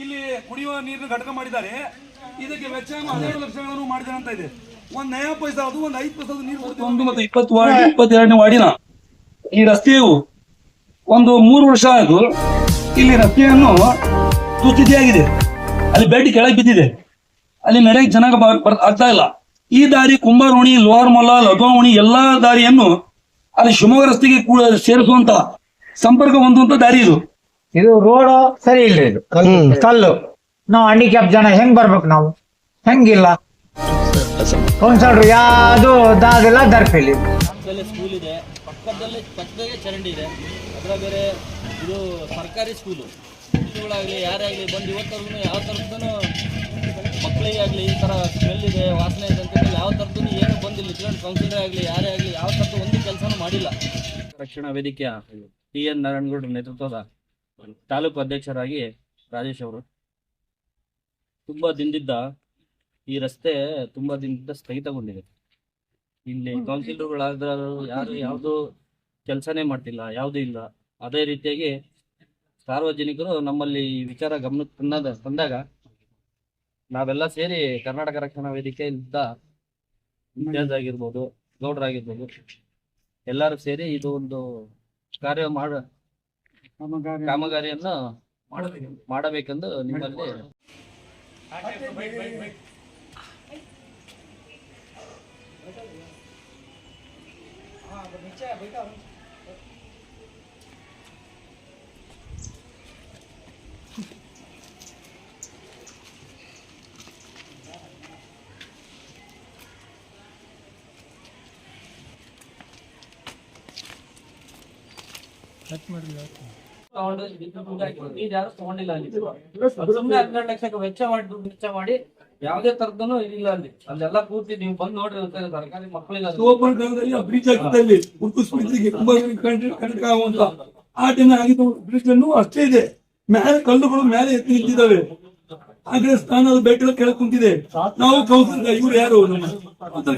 ಇಲ್ಲಿ ಕುಡಿಯುವ ನೀರಿನ ಘಟಕ ಮಾಡಿದ್ದಾರೆ. ಇದಕ್ಕೆ ವೆಚ್ಚ ಹನ್ನೆರಡು ಲಕ್ಷಗಳನ್ನು ಮಾಡಿದ್ದಾರೆ ಅಂತ ಇದೆ. ಒಂದ್ ನಯಾ ಪೈಸಾ ಅದು, ಒಂದ್ ಐದು ಪೈಸಾ ನೀರು ಒಂದು ಮತ್ತೆ ಇಪ್ಪತ್ತು ವಾರ್ಡ್, ಇಪ್ಪತ್ತೆರಡನೇ ವಾರ್ಡಿನ ಈ ರಸ್ತೆಯು ಒಂದು ಮೂರು ವರ್ಷ ಆಯ್ತು. ಇಲ್ಲಿ ರಸ್ತೆಯನ್ನು ದುಸ್ಥಿತಿಯಾಗಿದೆ. ಅಲ್ಲಿ ಬೆಡ್ ಕೆಳಗೆ ಬಿದ್ದಿದೆ. ಅಲ್ಲಿ ಮೇರೆಗೆ ಬ- ಆಗ್ತಾ ಇಲ್ಲ. ಈ ದಾರಿ ಕುಂಬಾರೋಣಿ ಲೋಹರ್ ಮೊಲ್ಲ ಓಣಿ ಎಲ್ಲಾ ದಾರಿಯನ್ನು ಅಲ್ಲಿ ಶಿವಮೊಗ್ಗ ರಸ್ತೆಗೆ ಕೂಡ ಸೇರಿಸುವಂತ ಸಂಪರ್ಕ ಹೊಂದುವಂತ ದಾರಿ ಇದು. ಇದು ರೋಡ್ ಸರಿ ಇಲ್ರಿ ಇದು. ಕಲ್ಲು. ನಾವು ಹ್ಯಾಂಡಿಕ್ಯಾಪ್ ಜನ ಹೆಂಗ್ ಬರ್ಬೇಕು ನಾವು? ಹೆಂಗಿಲ್ಲ? ಒಂದ್ಸಲ್ರು ಯಾವುದು ದಾದಿಲ್ಲ ದರ್ಪಿಲಿ ಸ್ಕೂಲ್ ಇದೆ. ಪಕ್ಕದಲ್ಲೇ ಪಕ್ಕದಾಗೆ ಚರಂಡಿ ಇದೆ. ಅದರ ಬೇರೆ ಇದು ಸರ್ಕಾರಿ ಸ್ಕೂಲು ಮಕ್ಕಳುಗಳಾಗಲಿ ಯಾರೇ ಆಗಲಿ ಬಂದು ಇವತ್ತವರೆಗೂ ಯಾವ ಥರದ್ದು ಮಕ್ಕಳಿಗೆ ಆಗಲಿ ಈ ಥರ ಸ್ಮೆಲ್ ಇದೆ ವಾಸನೆ ಇದೆ ಅಂತ ಯಾವ ಥರದ್ದು ಏನು ಬಂದಿಲ್ಲ. ಸ್ಟೂಡೆಂಟ್ ಕೌನ್ಸಿಲರ್ ಆಗಲಿ ಯಾರೇ ಆಗಲಿ ಯಾವ ಥರದ್ದು ಒಂದು ಕೆಲಸನೂ ಮಾಡಿಲ್ಲ. ರಕ್ಷಣಾ ವೇದಿಕೆಯ ಟಿ ಎನ್ ನಾರಾಯಣಗೌಡ ನೇತೃತ್ವದ ತಾಲೂಕು ಅಧ್ಯಕ್ಷರಾಗಿ ರಾಜೇಶ್ ಅವರು. ತುಂಬಾ ದಿನದಿಂದ ಈ ರಸ್ತೆ ತುಂಬಾ ದಿನದಿಂದ ಸ್ಥಗಿತಗೊಂಡಿದೆ. ಇಲ್ಲಿ ಕೌನ್ಸಿಲರ್ಗಳಾದ ಯಾರು ಯಾವುದು ಕೆಲಸನೇ ಮಾಡ್ತಿಲ್ಲ ಯಾವುದೂ ಇಲ್ಲ. ಅದೇ ರೀತಿಯಾಗಿ ಸಾರ್ವಜನಿಕರು ನಮ್ಮಲ್ಲಿ ಈ ವಿಚಾರ ಗಮನ ತಂದಾಗ ತಂದಾಗ ನಾವೆಲ್ಲ ಸೇರಿ ಕರ್ನಾಟಕ ರಕ್ಷಣಾ ವೇದಿಕೆಯಿಂದ ಇಂತಿಯಾಜ್ ಆಗಿರ್ಬೋದು ಗೌಡ್ರಾಗಿರ್ಬೋದು ಎಲ್ಲರೂ ಸೇರಿ ಇದು ಒಂದು ಕಾರ್ಯ ಮಾಡ ಕಾಮಗಾರಿಯನ್ನು ಮಾಡಬೇಕೆಂದು ನಿಮ್ಮಲ್ಲಿ ತಗೊಂಡು ಇದು ಯಾರು ತಗೊಂಡಿಲ್ಲ ಅಲ್ಲಿ. ಸುಮ್ಮನೆ ಹನ್ನೆರಡು ಲಕ್ಷಕ್ಕೆ ವೆಚ್ಚ ಮಾಡಿ ದುಡ್ಡು ವೆಚ್ಚ ಮಾಡಿ ಯಾವುದೇ ತರದನು ಇಲ್ಲ ಅಲ್ಲಿ. ಅಲ್ಲೆಲ್ಲ ಪೂರ್ತಿ ನೀವು ಬಂದ್ ನೋಡ್ರಿ ಸರ್ಕಾರಿ ಮಕ್ಕಳಿಗೆ ಓಪನ್ ಬ್ರಿಡ್ಜ್ ತುಂಬಾ ಕಣಕ ಆಗುವಂತ ಆ ಟೈಮ್ ಆಗಿದ್ದು ಬ್ರಿಡ್ಜ್ ಅನ್ನು ಅಷ್ಟೇ ಇದೆ. ಮೇಲೆ ಕಲ್ಲುಗಳು ಮೇಲೆ ಎತ್ತಿ ನಿಂತಿದ್ದಾವೆ. ಆ ಕಡೆ ಸ್ಥಾನದ ಬೆಟ್ಟ ಕೆಳಗೆ ಕುಂತಿದೆ. ನಾವು ಕೌನ್ಸಿಲ್ ಇವ್ರು ಯಾರು? ಅವ್ರು ಉತ್ತರ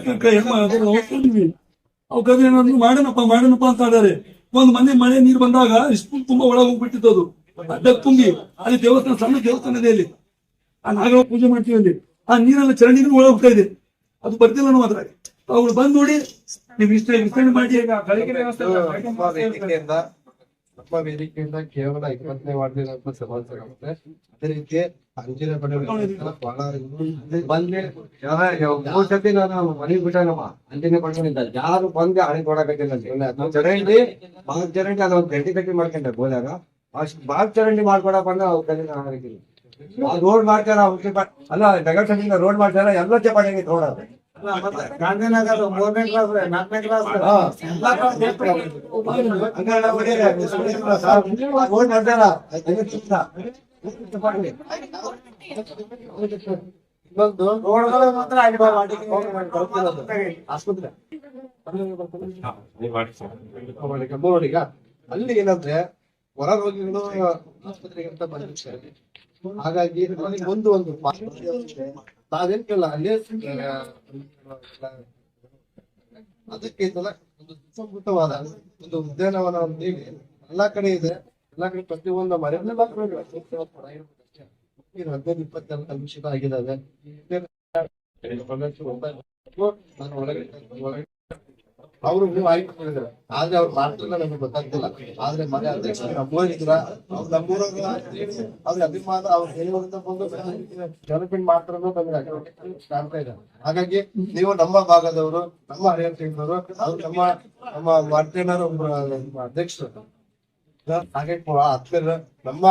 ಮಾಡನಪ್ಪ ಮಾಡೋಣಪ್ಪ ಮಾಡೋಣಪ್ಪ ಅಂತ ಆಡಾರೆ ಒಂದ್ ಮನೆ ಮಳೆ ನೀರು ಬಂದಾಗ ಇಷ್ಟು ತುಂಬಾ ಒಳಗೆ ಹೋಗ್ಬಿಟ್ಟಿತ್ತು ಅದು. ಅಡ್ಡಕ್ ತುಂಬಿ ಅಲ್ಲಿ ದೇವಸ್ಥಾನ, ಸಣ್ಣ ದೇವಸ್ಥಾನ ಇದೆ ಅಲ್ಲಿ. ಆ ನಾಗರ ಪೂಜೆ ಮಾಡ್ತೀವಿ ಅಲ್ಲಿ. ಆ ನೀರೆಲ್ಲ ಚರಂಡಿ ಒಳಗೆ ಹೋಗ್ತಾ ಇದೆ. ಅದು ಬರ್ತಿಲ್ಲ ನಾವು ಅದ್ರಾಗ. ಅವ್ರು ಬಂದ್ ನೋಡಿ, ನೀವು ಇಷ್ಟ ವಿಸ್ತರಣೆ ಮಾಡಿ ನಮ್ಮ ವೇದಿಕೆಯಿಂದ ಕೇವಲ ಇಪ್ಪತ್ತನೇ ವಾರ್ಡಿನ ಸಮಾಚಾರವಾಗುತ್ತೆ. ಅದೇ ರೀತಿ ಅಂಜಿನ ಬಂದ್ರೆ ಮೂರ್ ಸತಿ ನಾನು ಮನೆ ಬಿಟ್ಟನಮ್ಮ. ಅಂಜಿನ ಬಡವನಿಂದ ಯಾರು ಬಂದು ಹಣೆ ಕೊಡಕತ್ತಿಲ್ಲ ಅದು ಚರಂಡಿ ಬಾಳ್ ಚರಂಡಿ ಅದ ಒಂದ್ ಗಂಟೆ ಗಟ್ಟಿ ಮಾಡ್ಕೊಂಡೆ ಬೋಲಾಗ ಅಷ್ಟು ಚರಂಡಿ ಮಾಡ್ಕೊಡಪ್ಪ ಅಂದ್ರೆ ಅವ್ರ ಕೈಲಿ ನಾನು ರೋಡ್ ಮಾಡ್ತಾರ ಅಲ್ಲ ನಗರಸಭೆಯಿಂದ ರೋಡ್ ಮಾಡ್ತಾರ? ಎಲ್ಲ ಚಪಾಟಿಗೆ ತಗೊಳೋದು ಗಾಂಧಿನಗರ ಮೂರನೇ ಕ್ಲಾಸ್ ನಾಲ್ಕನೇ ಕ್ಲಾಸ್ ಮೂರೋಡಿಗ ಅಲ್ಲಿ ಏನಂದ್ರೆ ಹೊರ ರೋಗಿಗಳು ಆಸ್ಪತ್ರೆಗೆ ಅಂತ ಬಂದಿರ್ತಾರೆ. ಹಾಗಾಗಿ ಒಂದು ಒಂದು ಕೇಳಲ್ಲ ಅಲ್ಲೇ ಅದಕ್ಕೆ ಒಂದು ಸುಸಂಸ್ಕೃತವಾದ ಒಂದು ಉದ್ಯಾನವನ ನೀಡಿ ಎಲ್ಲಾ ಕಡೆ ಇದೆ. ಎಲ್ಲಾ ಕಡೆ ಪ್ರತಿಯೊಂದು ಮನೆಯಲ್ಲೆಲ್ಲ ಹದಿನೈದು, ಇಪ್ಪತ್ತೆರಡು ಕಲುಷಿತ ಆಗಿದ್ದಾವೆ. ನಾನು ಅವರು ನೀವು ಆಯ್ಕೆ ಆದ್ರೆ ಅವ್ರು ಮಾಡ್ತಿಲ್ಲ ನಮಗೆ ಗೊತ್ತಾಗ್ತಿಲ್ಲ. ಆದ್ರೆ ಮನೆ ಅಧ್ಯಕ್ಷ ನಮ್ಮೂರಿದ್ರ ಅವ್ರು ನಮ್ಮೂರಾಗ ಅವ್ರ ಅಭಿಮಾನ, ಅವ್ರ ಹೇಳುವಂತ ಬಂದು ಡೆವಲಪ್ಮೆಂಟ್ ಮಾಡ್ತಾರ ಹಾಗಾಗಿ ನೀವು ನಮ್ಮ ಭಾಗದವರು, ನಮ್ಮ ಹರಿಯರ್ ಸಿಂಗ್ನವರು ಅವ್ರು ನಮ್ಮ ನಮ್ಮ ಮಾರ್ಟೇನರ್ ಒಬ್ಬರು ಅಧ್ಯಕ್ಷರು. ಹಾಗೆ ಆತ್ಮೀಯರು ನಮ್ಮ